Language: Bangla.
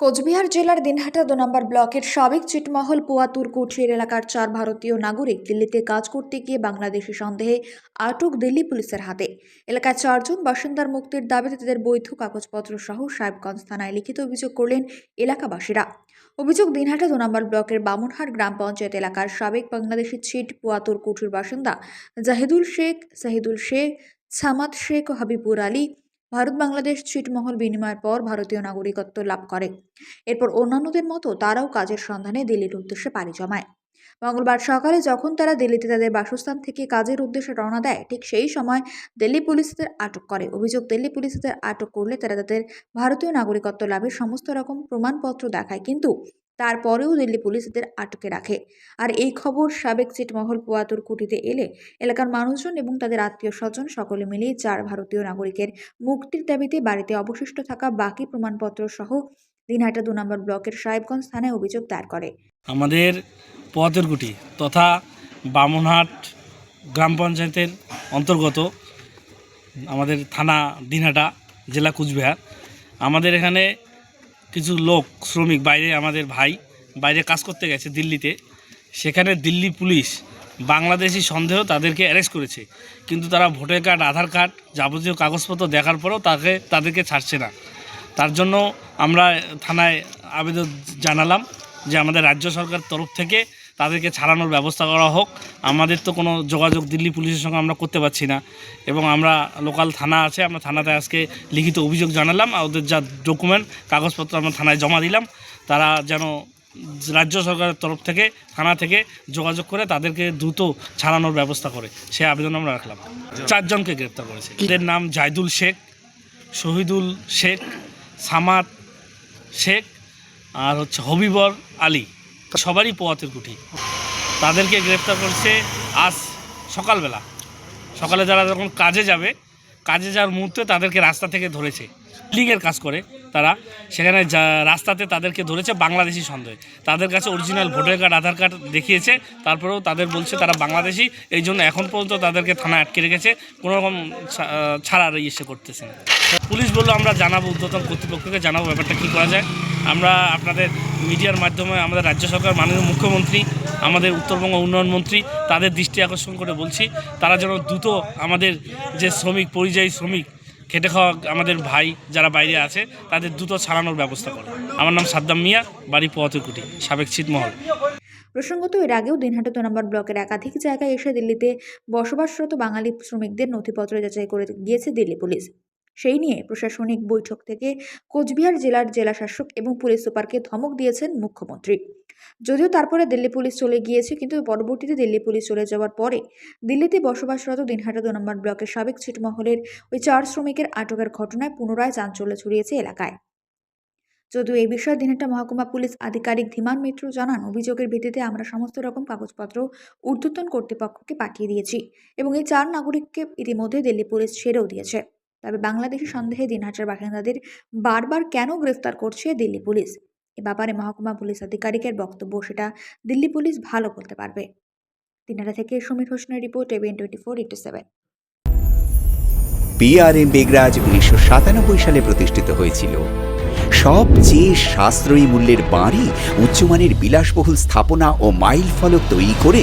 কোচবিহার জেলার দিনহাটা দু নম্বর ব্লকের সাবেক চিটমহল পোয়াতুর কুঠির এলাকার চার ভারতীয় নাগরিক দিল্লিতে কাজ করতে গিয়ে বাংলাদেশি সন্দেহে আটক দিল্লি পুলিশের হাতে। এলাকায় চারজন বাসিন্দার মুক্তির দাবিতে তাদের বৈধ কাগজপত্র সহ সাহেবগঞ্জ থানায় লিখিত অভিযোগ করলেন এলাকাবাসীরা। অভিযোগ, দিনহাটা দু নম্বর ব্লকের বামুনহাট গ্রাম পঞ্চায়েত এলাকার সাবেক বাংলাদেশি ছিট পোয়াতুর কুঠির বাসিন্দা জাহিদুল শেখ জাহিদুল শেখ, সামাদ শেখ ও হাবিবুর আলী ভারত বাংলাদেশ ছিটমহল বিনিময়ের পর ভারতীয় নাগরিকত্ব লাভ করে। এরপর অন্যান্যদের মতো তারাও কাজের সন্ধানে দিল্লির উদ্দেশ্যে পাড়ি জমায়। মঙ্গলবার সকালে যখন তারা দিল্লিতে তাদের বাসস্থান থেকে কাজের উদ্দেশ্যে রওনা দেয়, ঠিক সেই সময় দিল্লি পুলিশদের আটক করে। অভিযোগ, দিল্লি পুলিশদের আটক করলে তারা তাদের ভারতীয় নাগরিকত্ব লাভের সমস্ত রকম প্রমাণপত্র দেখায়। কিন্তু তারপরেও দিল্লি পুলিশ এদের আটকে রাখে। আর এই খবর সাবেক ছিটমহল পোয়াতুর কুটিতে এলে এলাকার মানুষজন এবং তাদের আত্মীয় স্বজন সকলে মিলিয়ে চার ভারতীয় নাগরিকের মুক্তির দাবিতে বাড়িতে অবশিষ্ট থাকা বাকি প্রমাণপত্র সহ দিনহাটা দু নম্বর ব্লকের সাহেবগঞ্জ থানায় অভিযোগ দায়ের করে। আমাদের পথেরকুটি তথা বামনহাট গ্রাম পঞ্চায়েতের অন্তর্গত আমাদের থানা দিনহাটা, জেলা কুচবিহার, আমাদের এখানে কিছু লোক, শ্রমিক বাইরে আমাদের ভাই, বাইরে কাজ করতে গেছে দিল্লিতে। সেখানে দিল্লি পুলিশ বাংলাদেশি সন্দেহ তাদেরকে অ্যারেস্ট করেছে। কিন্তু তারা ভোটার কার্ড, আধার কার্ড যাবতীয় কাগজপত্র দেখার পরেও তাকে, তাদেরকে ছাড়ছে না। তার জন্য আমরা থানায় আবেদন জানালাম যে আমাদের রাজ্য সরকার তরফ থেকে তাদেরকে ছাড়ানোর ব্যবস্থা করা হোক। আমাদের তো কোনো যোগাযোগ দিল্লি পুলিশের সঙ্গে আমরা করতে পারছি না। এবং আমরা লোকাল থানা আছে, আমরা থানাতে আজকে লিখিত অভিযোগ জানালাম ওদের যা ডকুমেন্ট, কাগজপত্র আমরা থানায় জমা দিলাম। তারা যেন রাজ্য সরকারের তরফ থেকে, থানা থেকে যোগাযোগ করে তাদেরকে দ্রুত ছাড়ানোর ব্যবস্থা করে। সে আবেদন আমরা রাখলাম। চারজনকে গ্রেপ্তার করেছে। এদের নাম জাহিদুল শেখ, শহীদুল শেখ, সামাদ শেখ আর হচ্ছে হবিবর আলী। সবারই পোয়াতের কুঠি। তাদেরকে গ্রেপ্তার করছে আজ সকালবেলা। সকালে যারা যখন কাজে যাবে, কাজে যাওয়ার মুহূর্তে তাদেরকে রাস্তা থেকে ধরেছে। লিগের কাজ করে তারা। সেখানে রাস্তাতে তাদেরকে ধরেছে বাংলাদেশি সন্দেহে। তাদের কাছে original voter card Aadhaar card দেখিয়েছে। তারপরেও তাদের বলছে তারা বাংলাদেশি। এই জন্য এখন পর্যন্ত তাদেরকে থানায় আটকে রেখেছে। কোনো রকম ছা- ছাড়ার ইসে করতেছে না। পুলিশ বলল, আমরা জানাব উদ্যতন কর্তৃপক্ষকে, জানাব ব্যাপারটা কী করা যায়। আমরা আপনাদের মিডিয়ার মাধ্যমে আমাদের রাজ্য সরকার, মাননীয় মুখ্যমন্ত্রী, আমাদের উত্তরবঙ্গ উন্নয়ন মন্ত্রী, তাদের দৃষ্টি আকর্ষণ করে বলছি, তারা যেন দ্রুত আমাদের যে শ্রমিক, পরিযায়ী শ্রমিক খেটে খাওয়া আমাদের ভাই যারা বাইরে আছে, তাদের দ্রুত ছাড়ানোর ব্যবস্থা করে। আমার নাম সাদ্দাম মিয়া, বাড়ি পোয়াতুকুটি সাবেক ছিটমহল প্রসঙ্গত, এর আগেও দিনহাটে দু নম্বর ব্লকের একাধিক জায়গায় এসে দিল্লিতে বসবাসরত বাঙালি শ্রমিকদের নথিপত্র যাচাই করে গিয়েছে দিল্লি পুলিশ। সেই নিয়ে প্রশাসনিক বৈঠক থেকে কোচবিহার জেলার জেলা শাসক এবং পুলিশ সুপারকে ধমক দিয়েছেন মুখ্যমন্ত্রী। যদিও তারপরে দিল্লি পুলিশ চলে গিয়েছে, কিন্তু পরবর্তীতে দিল্লি পুলিশ চলে যাওয়ার পরে দিল্লিতে বসবাসরত দিনহাটা দু নম্বর ব্লকের সাবেক ছিটমহলের ওই চার শ্রমিকের আটকের ঘটনায় পুনরায় চাঞ্চল্য ছড়িয়েছে এলাকায়। যদিও এই বিষয়ে দিনহাটা মহকুমা পুলিশ আধিকারিক ধীমান মিত্র জানান, অভিযোগের ভিত্তিতে আমরা সমস্ত রকম কাগজপত্র ঊর্ধ্বতন কর্তৃপক্ষকে পাঠিয়ে দিয়েছি এবং এই চার নাগরিককে ইতিমধ্যে দিল্লি পুলিশ ছেড়েও দিয়েছে। তবে বাংলাদেশি সন্দেহে দিনহাটার বাসিন্দাদের বারবার কেন গ্রেফতার করছে দিল্লি পুলিশ? এ ব্যাপারে মহকুমা পুলিশ আধিকারিকের বক্তব্য সেটা দিল্লি পুলিশ ভালো বলতে পারবে। দিনহাটা থেকে সমীর হোসেনের report ABN twenty four into seven PRM বেগরাজ উনিশশো সাতানব্বই সালে প্রতিষ্ঠিত হয়েছিল। সবচেয়ে সাশ্রয়ী মূল্যের বাড়ি উচ্চমানের বিলাসবহুল স্থাপনা ও মাইল ফলক তৈরি করে